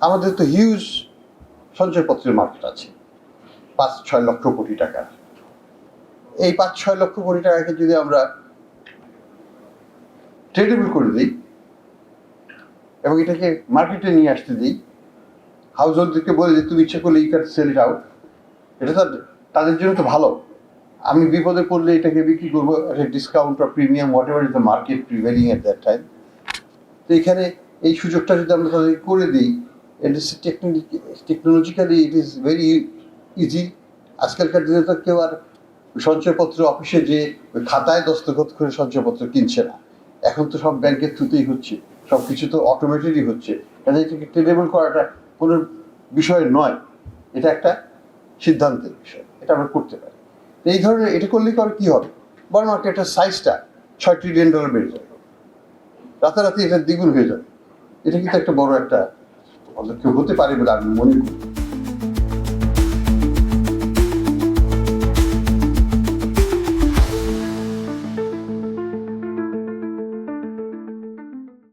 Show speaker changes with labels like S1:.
S1: আমাদের তো huge সঞ্চয়পত্রের market আছে। পাঁচ ছয় লক্ষ কোটি টাকা। এই পাঁচ ছয় লক্ষ কোটি টাকাকে যদি আমরা ট্রেডেবল করে দিই এবং এটাকে মার্কেটে নিয়ে আসতে দিই হাউস হোল্ডদেরকে বলে যে, তুমি ইচ্ছে করলে ইউ ক্যান সেল আউট এটা তো তাদের জন্য তো ভালো। আমি বিপদে পড়লে এটাকে বিক্রি করব, একটা ডিসকাউন্ট বা premium whatever is the market prevailing at that time তো এখানে এই সুযোগটা যদি আমরা তাদেরকে করে দিই is technologically it is very easy আজকালকার দিনে তো কেউ আর সঞ্চয়পত্র অফিসে যে খাতায় দস্তখত করে সঞ্চয়পত্র কিনছে না। এখন তো সব ব্যাংকের থ্রুতেই হচ্ছে। সব কিছু তো অটোমেটিকই হচ্ছে। কাজে এটাকে ট্রেডেবল করাটা কোনো বিষয় নয়। এটা একটা সিদ্ধান্তের বিষয়। এটা আমরা করতে পারি। এই ধরনের এটা করলে করে কী হবে? বড় মার্কেটের সাইজটা ছয় ট্রিলিয়ন ডলার বেড়ে যাবে। রাতারাতি এটা দ্বিগুণ হয়ে যাবে। এটা কিন্তু একটা বড় একটা পদক্ষেপ হতে পারে বলে আমি মনে করি।